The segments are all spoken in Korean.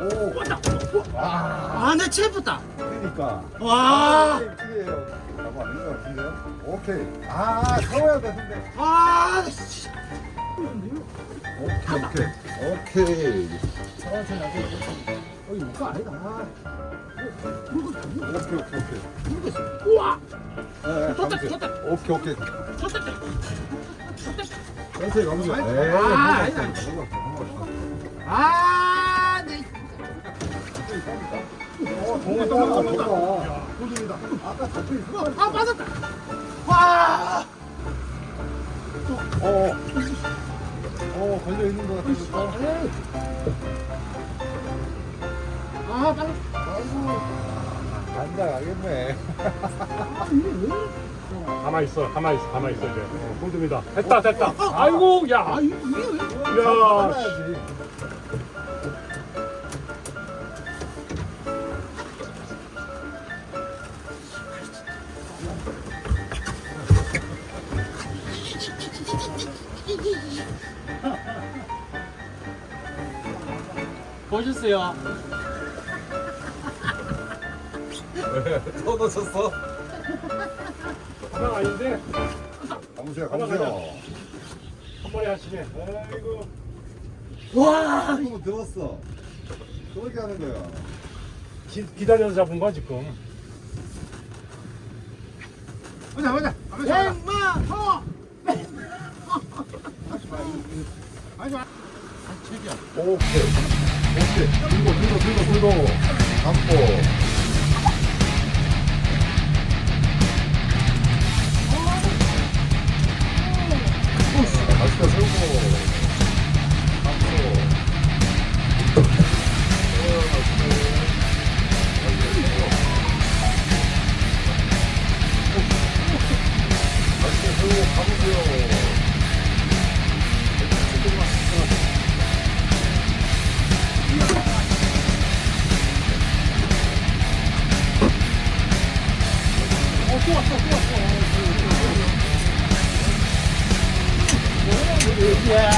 오. 왔다. 와. 아, 내 체프다. 그러니까. 와. 라고 아닌 것 같은데요? 오케이. 아, 세워야 되는데. 아, 씨. 오케이, 오케이. 오케이. 천천히 하세요. 어, 이거 뭐가 아니다. 아. 오케이, 오케이, 오케이. 우와. 네, 쳤다, 가보세요. 쳤다. 오케이, 오케이. 쳤다. 천천히 가보세요. 아니, 에이, 아, 넘어갔어, 아니다. 아, 맞았다. 와. 어, 어, 걸려 있는 것 같으니까. 아, 맞았다. 간다, 가겠네. 아? 가만 있어, 가만 있어, 가만 있어 이제. 어, 홀드입니다. 됐다, 됐다. 아이고, 야, 아, 이게 왜? 야, 살 보셨어요? 또 놓쳤어? 하나 아닌데 가보세요, 가보세요. 한 번에 하시네. 아이고, 와. 한번 들었어. 그렇게 하는 거야. 기, 기다려서 잡은 거야 지금. 보자, 보자. 백마호. 오케이. 오케이. 들고, 들고, 들고, 들고. 감고. 맛있다, 세우고. 거기가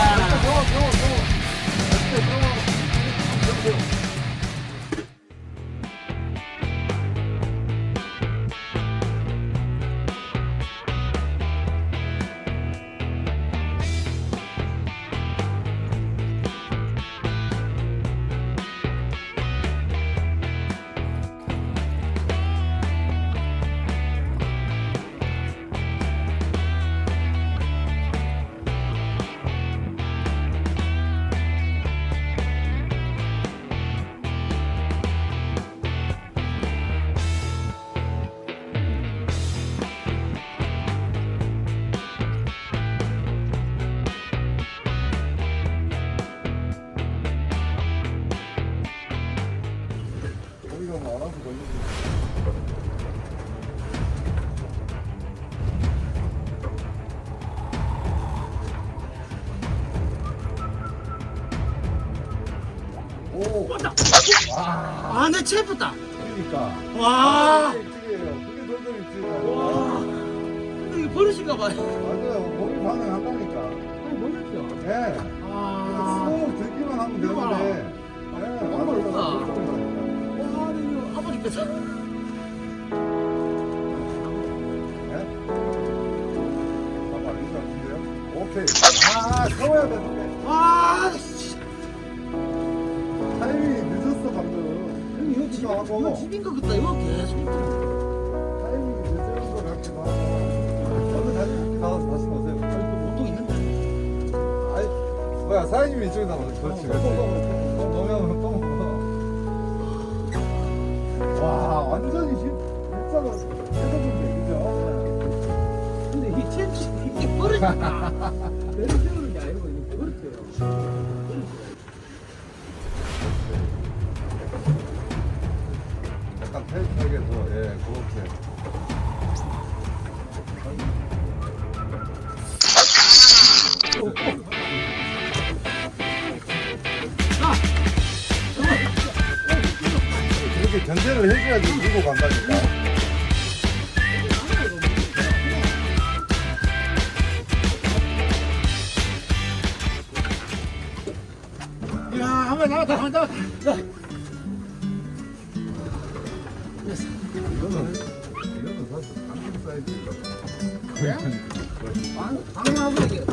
오, 왔다. 와, 아, 내 체프다. 그러니까. 와. 그게 일찍이에요. 그게 덜덜 일찍. 와. 근데 이거 버릇인가 봐요. 맞아요. 거기 반응한다니까. 아니, 뭐였죠? 예. 아. 쑥 들기만 하면 되는데. 예, 너무 맞아요. 맞아요. 와, 근데 이거 아버지께서. 예? 아닌 것 같은데요? 오케이. 아, 세워야 되는데. 와, 씨. 집, 이거 하고. 이거 집인 것 같다. 이거 계속. 타이밍이 늦은 것 같기도 하고. 얼른 다시 밖에 나가서 다시 오세요. 보통 있는데. 아이, 뭐야, 사장님이 이쪽에 나오죠. 그렇지, 그렇지. 너면 또 먹어. 와, 완전히 십, 일자로 해서준데 그죠? 근데 이 챔치 이게 버릇이다. 내를 세우는 게 아니고 이게 버릇이에요. 이렇게 견제를 해줘야지 밀고 간다니까. 야, 한번 나왔다, 한번 나왔다. 방, 방하고 이게.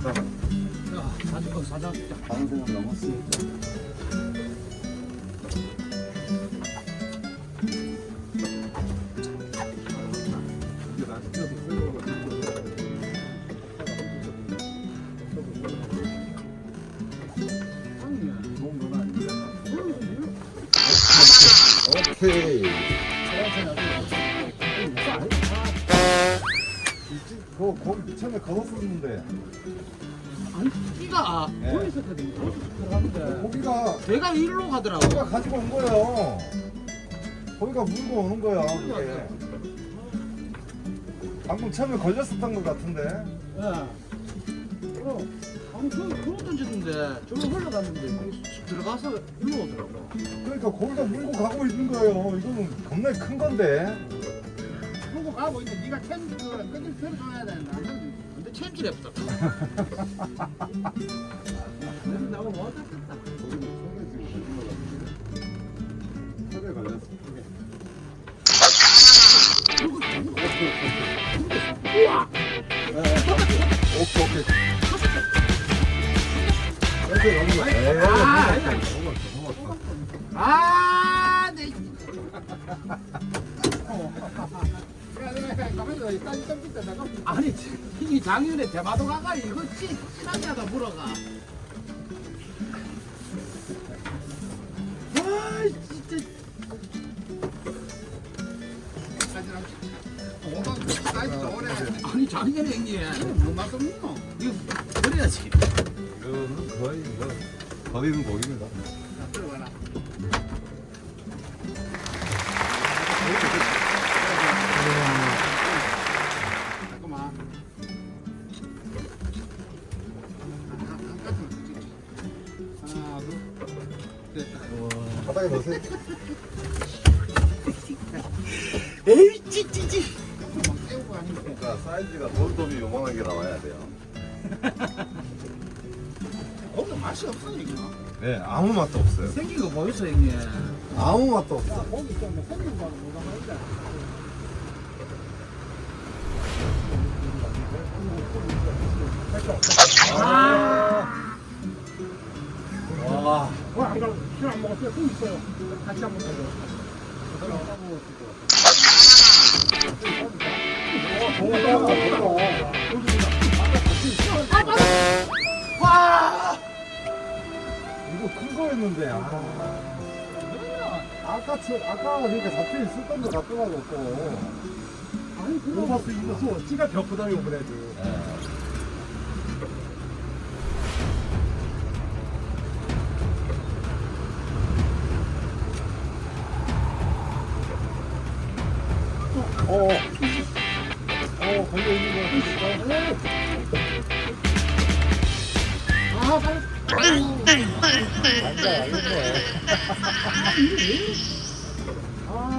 자, 어, 사진 찍자. 방송은 넘었으니까. 처음에 걸었었는데 아니, 끼가 네. 거기 있었거든. 거기서 들어갔는데. 고기가 걔가 일로 가더라고. 고기가 가지고 온 거예요. 고기가 물고 오는 거야. 그게. 방금 처음에 걸렸었던 것 같은데. 예. 어, 아니, 저기 그거 던졌는데, 저기로 흘러갔는데, 거기 쑥 들어가서 일로 오더라고. 그러니까 고기가 물고 가고 있는 거예요. 이거는 겁나게 큰 건데. 보고 가고 있는데, 네가 챔, 그, 끈질 펴 줘야 되는 데, 안 던지. 근데 챔 대마도 가가 이거 찌 찌라게 하다 물어가. 아 진짜. 아니 작년에 형님 뭐 맛없노? 이거 그래야지. 이거는 거의 이거 버리는 고기입니다. 들어봐라. 바닥에 넣으세요. 에이 찌찌찌. 그러니까 사이즈가 돌돔이 요만하게 나와야 돼요. 거기 맛이 없어 이거. 네, 아무 맛도 없어요. 생긴 거 보였어 형님. 아무 맛도 없어. 고기 좀 생긴 거 뭐가 말이야. 아. 와. 안 가고 술안 먹었어요. 또 있어요. 같이 한번 가죠. 와. 이거 큰 거였는데. 아. 아까 저 아까 그러니까 잡혀 거 같더라고 또. 아니 그거 오버스 이거 소 찌가 벽 부담이 오버래도. 어. 어 걸려 있는 거 같으니까. 아 빨리. 있는 거예요.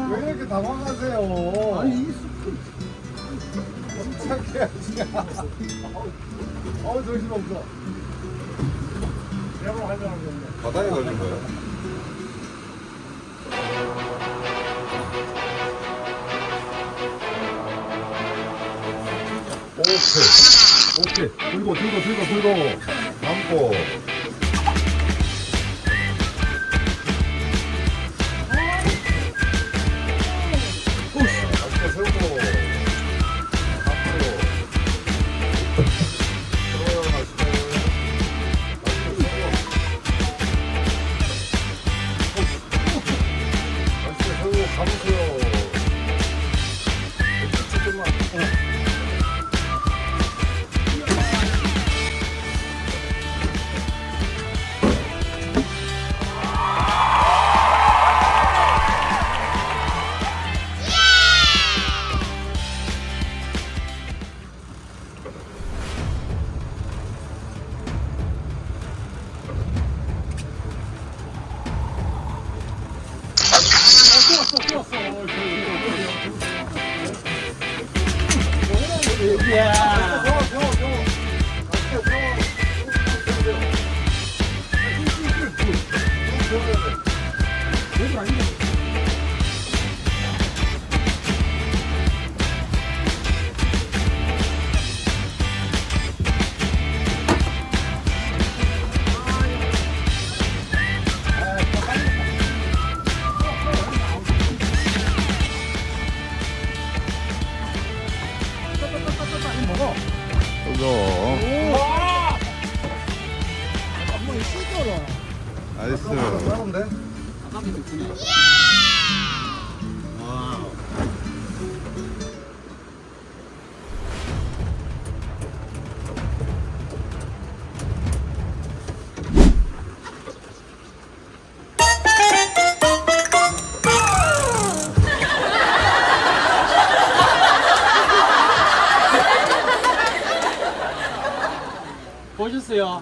왜 이렇게 당황하세요? 아니. 어. 바닥에 걸린 거예요? 오케이. 오케이. 들고, 들고, 들고, 들고. 감고. 보셨어요?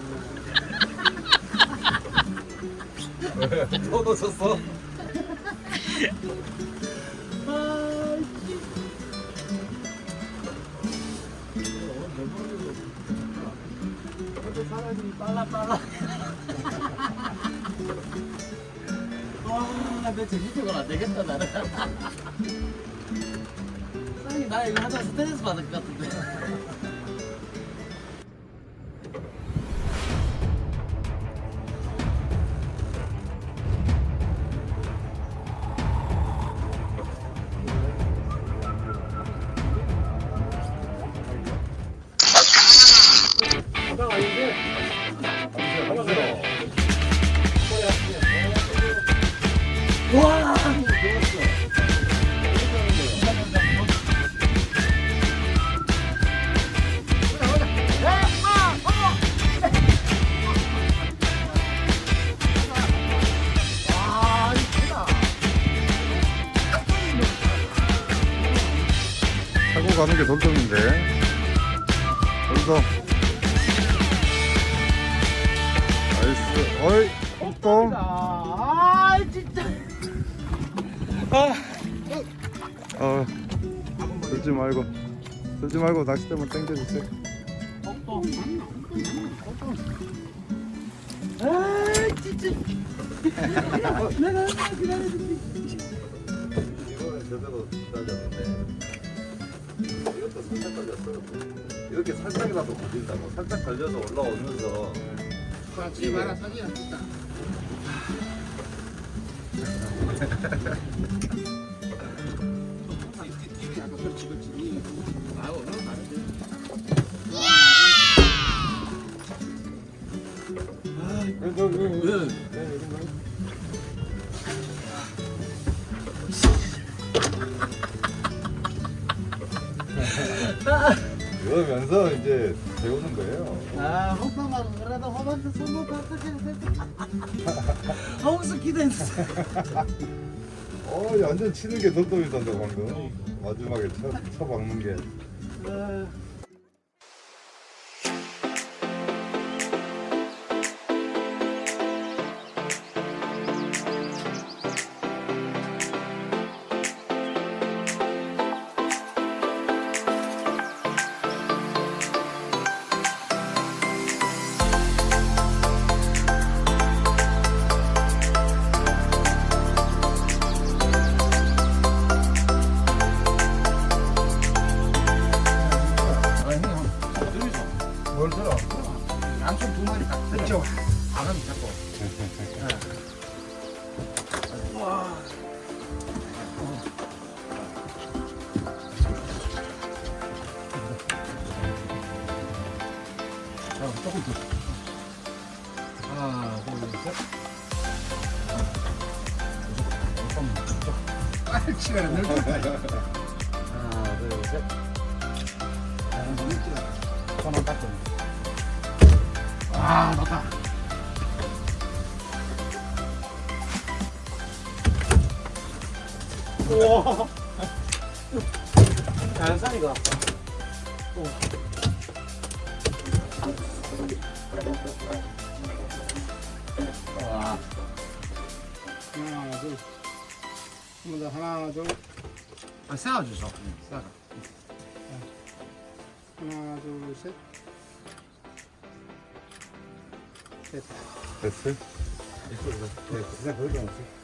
또 놓쳤어? 사람이 빨라 빨라. 와, 내 정신적으로 안 되겠다 나는. 나 이거 하다 스트레스 받을 것 같은데. 가는 게 돌돔인데. 돌돔. 나이스. 어이, 돌돔. 아, 진짜. 어, 들지 말고. 들지 말고 낚싯대만 당겨주세요. 아, 진짜. 내가 기다려줄게. 이거는 제대로 잘렸는데. 이것도 살짝 걸렸어. 이렇게 살짝이라도 걸린다고. 살짝 걸려서 올라오면서. 같이 말아 사진 안 찍다. 그렇지 그렇지. 아 오늘 다르지. 이 러면서 이제 배우는 거예요. 아 호빵만 그래도 호빵도 손목 돼. 홍수 기대했어. 어, 완전 치는 게 돌돔이던데 방금. 마지막에 쳐, 쳐박는 게. 뭘 들어? 양손 두 마리 딱 됐죠. 바람 잡고. 와. 자, 조금 더. 하나, 둘, 셋. 둘, 셋. 하나, 둘, 셋. 손을 닦고. 아, 좋다. 우와. 자연산이가. 와. 하나 둘 한번 더 하나 둘 아, 세워주소. 세워. 하나 둘셋 됐다 됐어? 진짜 거기 왔어